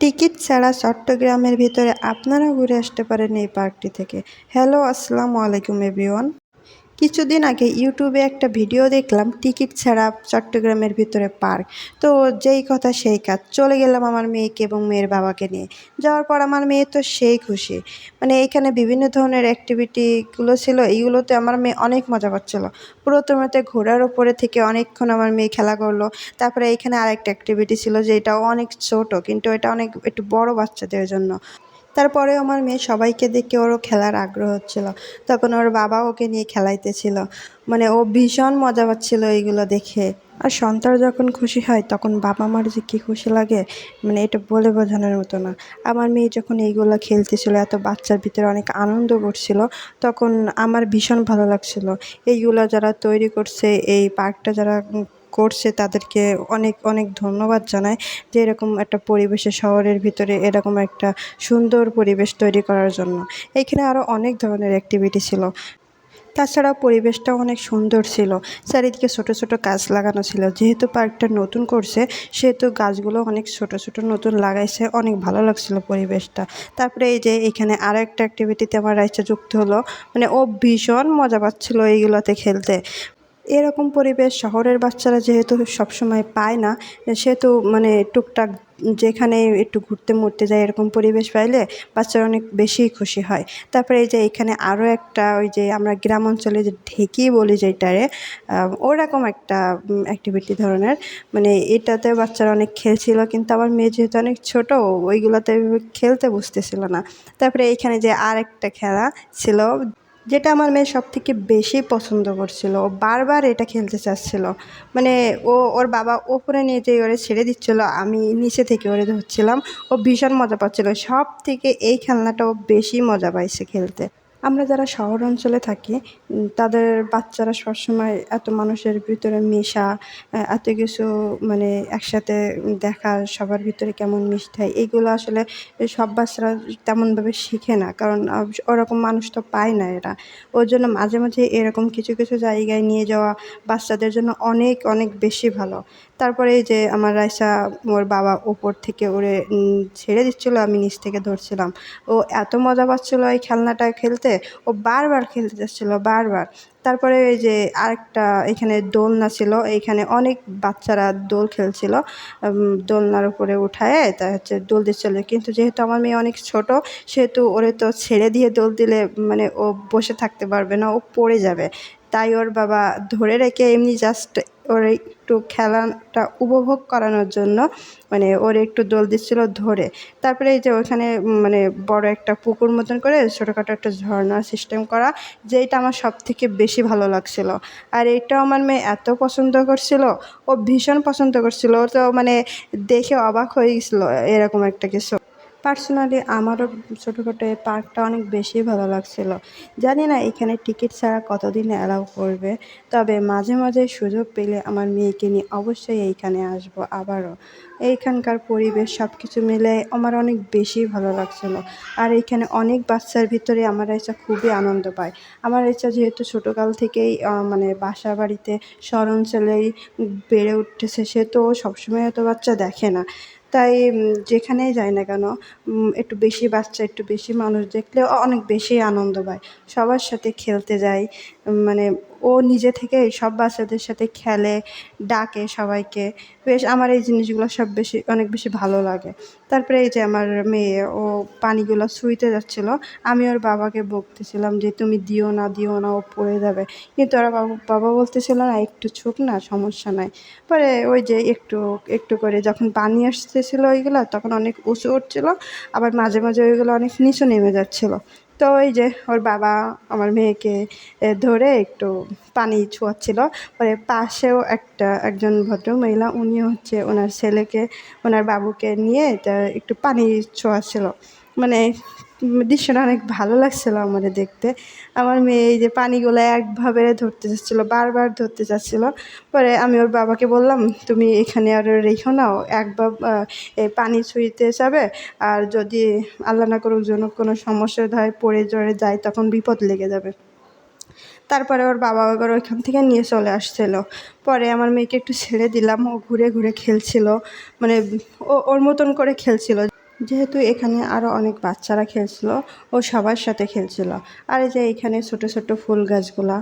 Ticket ছাড়া চট্টগ্রামের ভিতরে আপনারা ঘুরে আসতে পারেন এই পার্কটি থেকে। হ্যালো, আসসালামু আলাইকুম, এভরিওয়ান। কিছুদিন আগে ইউটিউবে একটা ভিডিও দেখলাম, টিকিট ছাড়া চট্টগ্রামের ভিতরে পার্ক। তো যেই কথা সেই কাজ। চলে গেলাম আমার মেয়েকে এবং মেয়ের বাবাকে নিয়ে। যাওয়ার পর আমার মেয়ে তো সেই খুশি। মানে এখানে বিভিন্ন ধরনের অ্যাক্টিভিটিগুলো ছিল, এইগুলোতে আমার মেয়ে অনেক মজা পাচ্ছিল প্রথমতে ঘোড়ার ওপরে থেকে অনেকক্ষণ আমার মেয়ে খেলা করল। তারপরে এখানে আরেকটা অ্যাক্টিভিটি ছিল, যেটা অনেক ছোট, কিন্তু এটা অনেক, একটু বড় বাচ্চাদের জন্য। তারপরে আমার মেয়ে সবাইকে দেখে ওরও খেলার আগ্রহ হচ্ছিল। তখন ওর বাবা ওকে নিয়ে খেলাইতেছিল। মানে ও ভীষণ মজা পাচ্ছিল এইগুলো দেখে। আর সন্তান যখন খুশি হয়, তখন বাবা মার যে কী খুশি লাগে মানে এটা বলে বোঝানোর মতো না। আমার মেয়ে যখন এইগুলো খেলতেছিল, এত বাচ্চার ভিতরে অনেক আনন্দ করছিল, তখন আমার ভীষণ ভালো লাগছিল। এইগুলো যারা তৈরি করছে, এই পার্কটা যারা করছে তাদেরকে অনেক অনেক ধন্যবাদ জানাই যে এরকম একটা পরিবেশে শহরের ভিতরে এরকম একটা সুন্দর পরিবেশ তৈরি করার জন্য। এইখানে আরও অনেক ধরনের অ্যাক্টিভিটি ছিল। তাছাড়াও পরিবেশটাও অনেক সুন্দর ছিল। চারিদিকে ছোটো ছোটো গাছ লাগানো ছিল। যেহেতু পার্কটা নতুন করছে, সেহেতু গাছগুলো অনেক ছোটো ছোটো নতুন লাগাইছে। অনেক ভালো লাগছিল পরিবেশটা। তারপরে এই যে এখানে আরও একটা অ্যাক্টিভিটিতে আমার রাইসা যুক্ত হলো। মানে ও ভীষণ মজা পাচ্ছিল এইগুলোতে খেলতে। এরকম পরিবেশ শহরের বাচ্চারা যেহেতু সবসময় পায় না, সেহেতু মানে টুকটাক যেখানে একটু ঘুরতে মরতে যায় এরকম পরিবেশ পাইলে বাচ্চারা অনেক বেশিই খুশি হয়। তারপরে এই যে এখানে আরও একটা ওই যে আমরা গ্রাম অঞ্চলে যে ঢেকি বলি যেটারে ওরকম একটা অ্যাক্টিভিটি ধরনের। মানে এটাতে বাচ্চারা অনেক খেলছিল, কিন্তু আমার মেয়ে যেহেতু অনেক ছোটো ওইগুলোতে খেলতে বুঝতেছিল না। তারপরে এইখানে যে আর একটা খেলা ছিল যেটা আমার মেয়ে সব থেকে বেশি পছন্দ করছিল, ও বারবার এটা খেলতে চাচ্ছিল। মানে ও, ওর বাবা ওপরে নিয়ে যেয়ে ওরে ছেড়ে দিচ্ছিল, আমি নিচে থেকে ওরে ধরছিলাম। ও ভীষণ মজা পাচ্ছিল। সব থেকে এই খেলনাটা ও বেশি মজা পাইছে খেলতে। আমরা যারা শহর অঞ্চলে থাকি তাদের বাচ্চারা সবসময় এত মানুষের ভিতরে মেশা এত কিছু মানে একসাথে দেখা, সবার ভিতরে কেমন মিশতে এইগুলো আসলে সব বাচ্চারা তেমনভাবে শিখে না, কারণ ওরকম মানুষ তো পায় না এরা। ওর জন্য মাঝে মাঝে এরকম কিছু কিছু জায়গায় নিয়ে যাওয়া বাচ্চাদের জন্য অনেক অনেক বেশি ভালো। তারপরে এই যে আমার রাইসা ওর বাবা ওপর থেকে ওরে ছেড়ে দিচ্ছিল, আমি নিচ থেকে ধরছিলাম। ও এত মজা পাচ্ছিলো এই খেলনাটা খেলতে, ও বারবার খেলতে যাচ্ছিল, বারবার। তারপরে এই যে আরেকটা এখানে দোলনা ছিল, এইখানে অনেক বাচ্চারা দোল খেলছিল দোলনার উপরে উঠায়, তা হচ্ছে দোল দিচ্ছিল। কিন্তু যেহেতু আমার মেয়ে অনেক ছোট, সেহেতু ওরে তো ছেড়ে দিয়ে দোল দিলে মানে ও বসে থাকতে পারবে না, ও পড়ে যাবে। তাই ওর বাবা ধরে রেখে এমনি জাস্ট ওর একটু খেলাটা উপভোগ করানোর জন্য মানে ওর একটু দোল দিচ্ছিল ধরে। তারপরে এই যে ওখানে মানে বড় একটা পুকুর মতন করে ছোটোখাটো একটা ঝর্ণার সিস্টেম করা, যেইটা আমার সব থেকে বেশি ভালো লাগছিল। আর এইটাও আমার মেয়ে এত পছন্দ করছিল, ও ভীষণ পছন্দ করছিল। ও তো মানে দেখে অবাক হয়ে গেছিল এরকম একটা কিছু। পার্সোনালি আমারও ছোটোখাটো এই পার্কটা অনেক বেশি ভালো লাগছিল। জানি না এখানে টিকিট ছাড়া কতদিন অ্যালাউ করবে, তবে মাঝে মাঝে সুযোগ পেলে আমার মেয়েকে নিয়ে অবশ্যই এইখানে আসব আবারও। এইখানকার পরিবেশ সব কিছু মিলে আমার অনেক বেশি ভালো লাগছিল। আর এইখানে অনেক বাচ্চার ভিতরে আমার ইচ্ছা খুবই আনন্দ পায়। আমার ইচ্ছা যেহেতু ছোটোকাল থেকেই মানে বাসা বাড়িতে শহর অঞ্চলেই বেড়ে উঠতেছে সে তো সবসময় এত বাচ্চা দেখে না। তাই যেখানেই যাই না কেন একটু বেশি বাচ্চা, একটু বেশি মানুষ দেখলে অনেক বেশি আনন্দ পায়। সবার সাথে খেলতে যাই মানে ও নিজে থেকেই সব বাচ্চাদের সাথে খেলে, ডাকে সবাইকে। বেশ, আমার এই জিনিসগুলো সব বেশি, অনেক বেশি ভালো লাগে। তারপরে এই যে আমার মেয়ে, ও পানিগুলো ছুঁইতে যাচ্ছিল। আমি ওর বাবাকে বকতেছিলাম যে, তুমি দিও না দিও না, ও পড়ে যাবে। কিন্তু ওরা বাবা বাবা বলতেছিল, না, একটু ছুক না, সমস্যা নাই। পরে ওই যে একটু একটু করে যখন পানি আসতেছিলো ওইগুলো, তখন অনেক উঁচু উঠছিলো, আবার মাঝে মাঝে ওইগুলো অনেক নিচু নেমে যাচ্ছিল। তো ওই যে ওর বাবা আমার মেয়েকে ধরে একটু পানি ছোঁয়াচ্ছিল। পরে পাশেও একটা একজন ভদ্র মহিলা উনি হচ্ছে ওনার ছেলেকে, ওনার বাবুকে নিয়ে একটু পানি ছোঁয়াচ্ছিল। মানে দৃশ্যটা অনেক ভালো লাগছিল আমাদের দেখতে। আমার মেয়ে এই যে পানিগুলো একভাবে ধরতে চাচ্ছিলো, বারবার ধরতে চাচ্ছিল। পরে আমি ওর বাবাকে বললাম, তুমি এখানে আর রেখো নাও একবার এই পানি ছুঁইতে যাবে। আর যদি আল্লাহ না করুক জন্য কোনো সমস্যা হয়, পড়ে জড়ে যায়, তখন বিপদ লেগে যাবে। তারপরে ওর বাবা আবার ওইখান থেকে নিয়ে চলে আসছিল। পরে আমার মেয়েকে একটু ছেড়ে দিলাম, ও ঘুরে ঘুরে খেলছিল। মানে ও, ওর মতন করে খেলছিল। যেহেতু এখানে আরও অনেক বাচ্চারা খেলছিল ও সবার সাথে খেলছিল। আর এই যে এখানে ছোট ছোট ফুল গাছগুলা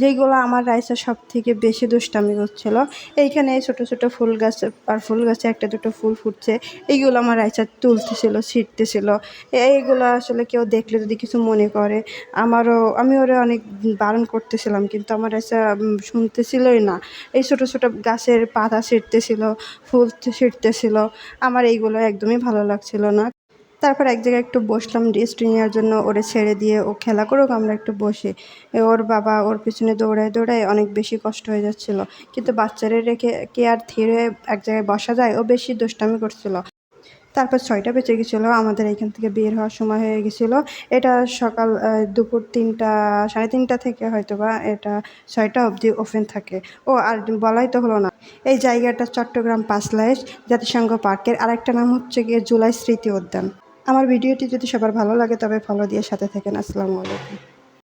যেইগুলো আমার রাইসা সব থেকে বেশি দুষ্টামি করছিল, এইখানে এই ছোট ছোট ফুল গাছ আর ফুল গাছে একটা দুটো ফুল ফুটছে, এইগুলো আমার রাইসা তুলতেছিল ছিঁড়তেছিল এইগুলো আসলে কেউ দেখলে যদি কিছু মনে করে, আমারও, আমি ওরা অনেক বারণ করতেছিলাম, কিন্তু আমার রাইসা শুনতেছিলই না। এই ছোট ছোট গাছের পাতা ছিঁড়তেছিল ফুল ছিঁড়তেছিল আমার এইগুলো একদমই ভালো লাগছিল না। তারপর এক জায়গায় একটু বসলাম রেস্ট নেওয়ার জন্য ওরে ছেড়ে দিয়ে ও খেলা করুক, আমরা একটু বসে। ওর বাবা ওর পিছনে দৌড়ায় দৌড়ায় অনেক বেশি কষ্ট হয়ে যাচ্ছিল। কিন্তু বাচ্চারে রেখে কে আর থিরে এক জায়গায় বসা যায়, ও বেশি দুষ্টামি করছিল। তারপর ছয়টা বেঁচে গেছিল, আমাদের এখান থেকে বের হওয়ার সময় হয়ে গেছিল। এটা সকাল দুপুর তিনটা, সাড়ে তিনটা থেকে হয়তো বা এটা ছয়টা অবধি ওপেন থাকে। ও, আর বলাই তো হলো না। এই জায়গাটা চট্টগ্রাম পাঁচলাইশ জাতিসংঘ পার্কের আরেকটা নাম হচ্ছে গিয়ে জুলাই স্মৃতি উদ্যান। আমার ভিডিওটি যদি সবার ভালো লাগে তবে ফলো দিয়ে সাথে থাকেন। আসসালামু আলাইকুম।